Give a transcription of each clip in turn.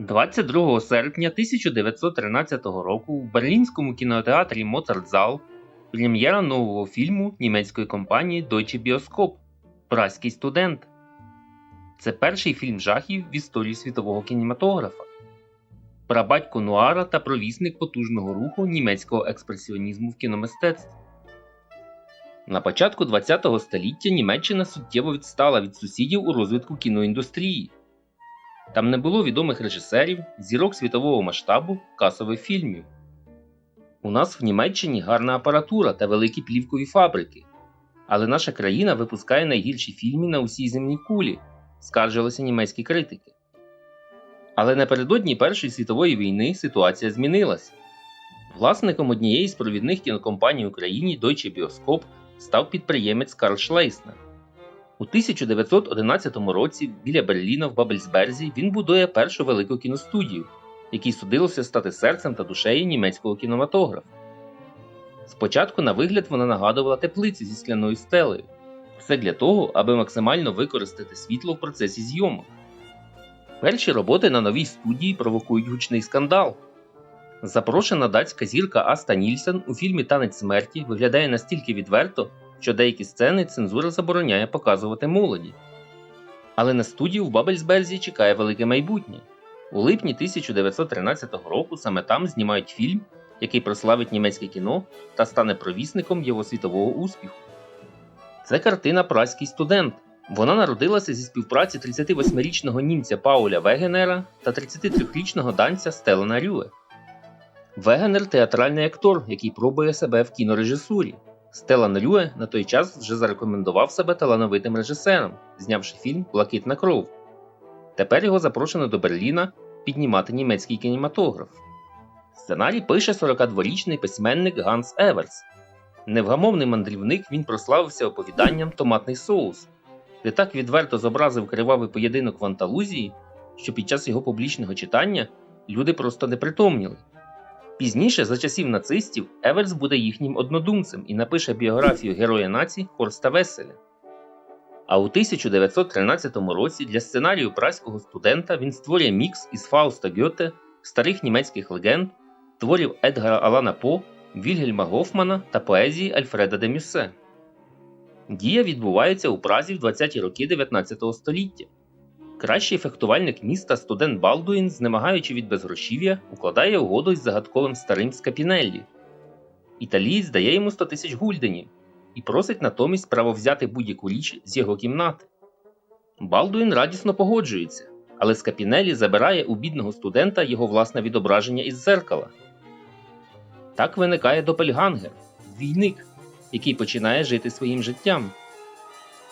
22 серпня 1913 року в берлінському кінотеатрі Моцартзал прем'єра нового фільму німецької компанії Deutsche Bioskop Праський студент. Це перший фільм жахів в історії світового кінематографа. Прабатько Нуара та провісник потужного руху німецького експресіонізму в кіномистецтві. На початку ХХ століття Німеччина суттєво відстала від сусідів у розвитку кіноіндустрії. Там не було відомих режисерів, зірок світового масштабу, касових фільмів. У нас в Німеччині гарна апаратура та великі плівкові фабрики. Але наша країна випускає найгірші фільми на усій земній кулі, скаржилися німецькі критики. Але напередодні Першої світової війни ситуація змінилася. Власником однієї з провідних кінокомпаній в Україні Deutsche Bioskop став підприємець Карл Шлейснер. У 1911 році біля Берліна в Бабельсберзі він будує першу велику кіностудію, якій судилося стати серцем та душею німецького кінематографа. Спочатку на вигляд вона нагадувала теплицю зі скляною стелею, все для того, аби максимально використати світло в процесі зйомок. Перші роботи на новій студії провокують гучний скандал. Запрошена датська зірка Аста Нільсен у фільмі Танець смерті виглядає настільки відверто, що деякі сцени цензура забороняє показувати молоді. Але на студію в Бабельсберзі чекає велике майбутнє. У липні 1913 року саме там знімають фільм, який прославить німецьке кіно та стане провісником його світового успіху. Це картина Праський студент. Вона народилася зі співпраці 38-річного німця Пауля Вегенера та 33-річного данця Стелена Рюе. Вегенер театральний актор, який пробує себе в кінорежисурі. Стелан Рюе на той час вже зарекомендував себе талановитим режисером, знявши фільм Блакитна кров. Тепер його запрошено до Берліна піднімати німецький кінематограф. Сценарій пише 42-річний письменник Ганс Еверс. Невгамовний мандрівник він прославився оповіданням Томатний соус, де так відверто зобразив кривавий поєдинок в Анталузії, що під час його публічного читання люди просто не притомніли. Пізніше, за часів нацистів, Еверс буде їхнім однодумцем і напише біографію героя нації Хорста Веселя. А у 1913 році для сценарію праського студента він створює мікс із Фауста Гьоте, старих німецьких легенд, творів Едгара Алана По, Вільгельма Гофмана та поезії Альфреда де Мюссе. Дія відбувається у Празі в 20-ті роки 19 століття. Кращий фехтувальник міста студент Балдуїн, знемагаючи від безгрошів'я, укладає угоду із загадковим старим Скапінеллі. Італієць дає йому 100 тисяч гульденів і просить натомість право взяти будь-яку річ з його кімнати. Балдуїн радісно погоджується, але Скапінеллі забирає у бідного студента його власне відображення із зеркала. Так виникає Допельгангер, двійник, який починає жити своїм життям.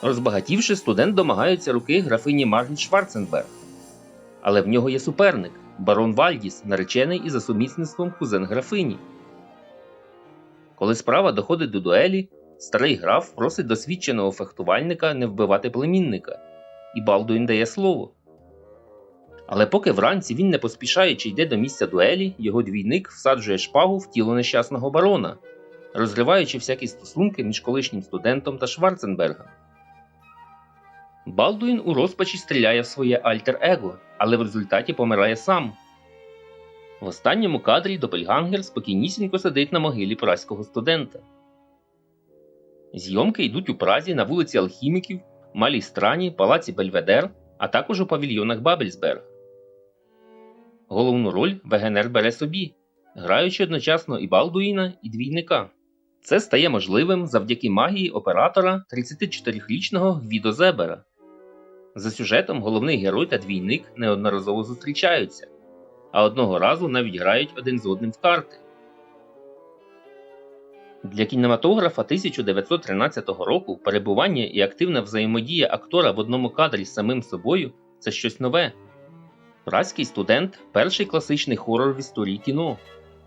Розбагатівши, студент домагається руки графині Маргіт Шварценберг. Але в нього є суперник барон Вальдіс, наречений і за сумісництвом кузен графині. Коли справа доходить до дуелі, старий граф просить досвідченого фехтувальника не вбивати племінника, і Балдуін дає слово. Але поки вранці він не поспішаючи йде до місця дуелі, його двійник всаджує шпагу в тіло нещасного барона, розриваючи всякі стосунки між колишнім студентом та Шварценбергом. Балдуїн у розпачі стріляє в своє альтер-его, але в результаті помирає сам. В останньому кадрі Допельгангер спокійнісінько сидить на могилі праського студента. Зйомки йдуть у Празі на вулиці Алхіміків, Малій Страні, Палаці Бельведер, а також у павільйонах Бабельсберг. Головну роль Вегенер бере собі, граючи одночасно і Балдуїна, і двійника. Це стає можливим завдяки магії оператора 34-річного Гвідо Зебера. За сюжетом головний герой та двійник неодноразово зустрічаються, а одного разу навіть грають один з одним в карти. Для кінематографа 1913 року перебування і активна взаємодія актора в одному кадрі з самим собою це щось нове. Праський студент перший класичний хорор в історії кіно.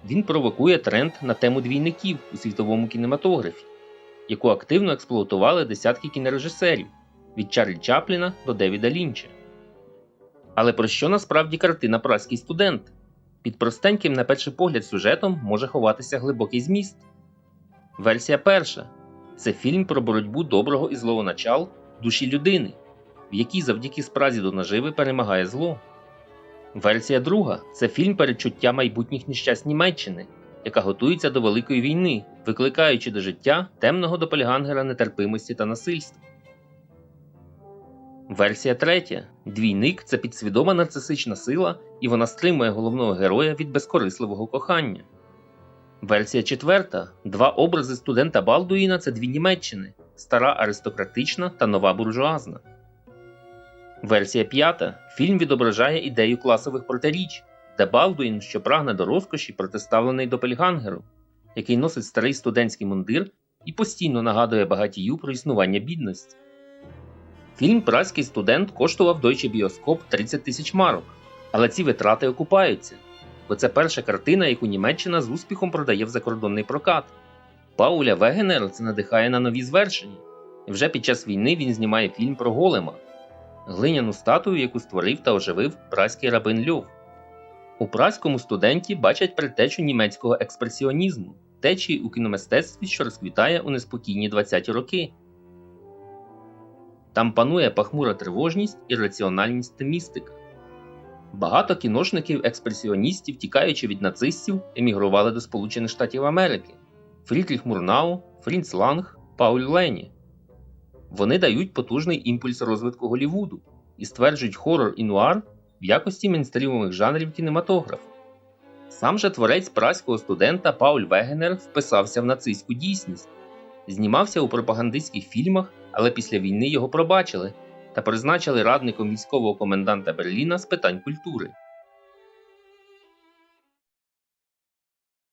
Він провокує тренд на тему двійників у світовому кінематографі, яку активно експлуатували десятки кінорежисерів від Чарлі Чапліна до Девіда Лінча. Але про що насправді картина Праський студент? Під простеньким, на перший погляд, сюжетом може ховатися глибокий зміст. Версія перша це фільм про боротьбу доброго і злого начал душі людини, в якій завдяки спразі до наживи перемагає зло. Версія друга це фільм передчуття майбутніх нещасть Німеччини, яка готується до Великої війни, викликаючи до життя темного допельгангера нетерпимості та насильства. Версія третя. Двійник це підсвідома нарцисична сила, і вона стримує головного героя від безкорисливого кохання. Версія четверта. Два образи студента Балдуїна це дві Німеччини стара аристократична та нова буржуазна. Версія п'ята. Фільм відображає ідею класових протиріч, де Балдуїн, що прагне до розкоші, протиставлений Допельгангеру, який носить старий студентський мундир і постійно нагадує багатію про існування бідності. Фільм Празький студент коштував Deutsche Біоскоп 30 тисяч марок, але ці витрати окупаються, бо це перша картина, яку Німеччина з успіхом продає в закордонний прокат. Пауля Вегенера це надихає на нові звершення, вже під час війни він знімає фільм про Голема, глиняну статую, яку створив та оживив празький рабин Льов. У празькому студенті бачать предтечу німецького експресіонізму, течії у кіномистецтві, що розквітає у неспокійні 20-ті роки. Там панує пахмура тривожність і раціональність містика. Багато кіношників-експресіоністів, тікаючи від нацистів, емігрували до Сполучених Штатів Америки Фрідріх Мурнау, Фрінц Ланг, Пауль Лені. Вони дають потужний імпульс розвитку Голівуду і стверджують хорор і нуар в якості мейнстрімових жанрів кінематографу. Сам же творець праського студента Пауль Вегенер вписався в нацистську дійсність, знімався у пропагандистських фільмах, але після війни його пробачили та призначили радником військового коменданта Берліна з питань культури.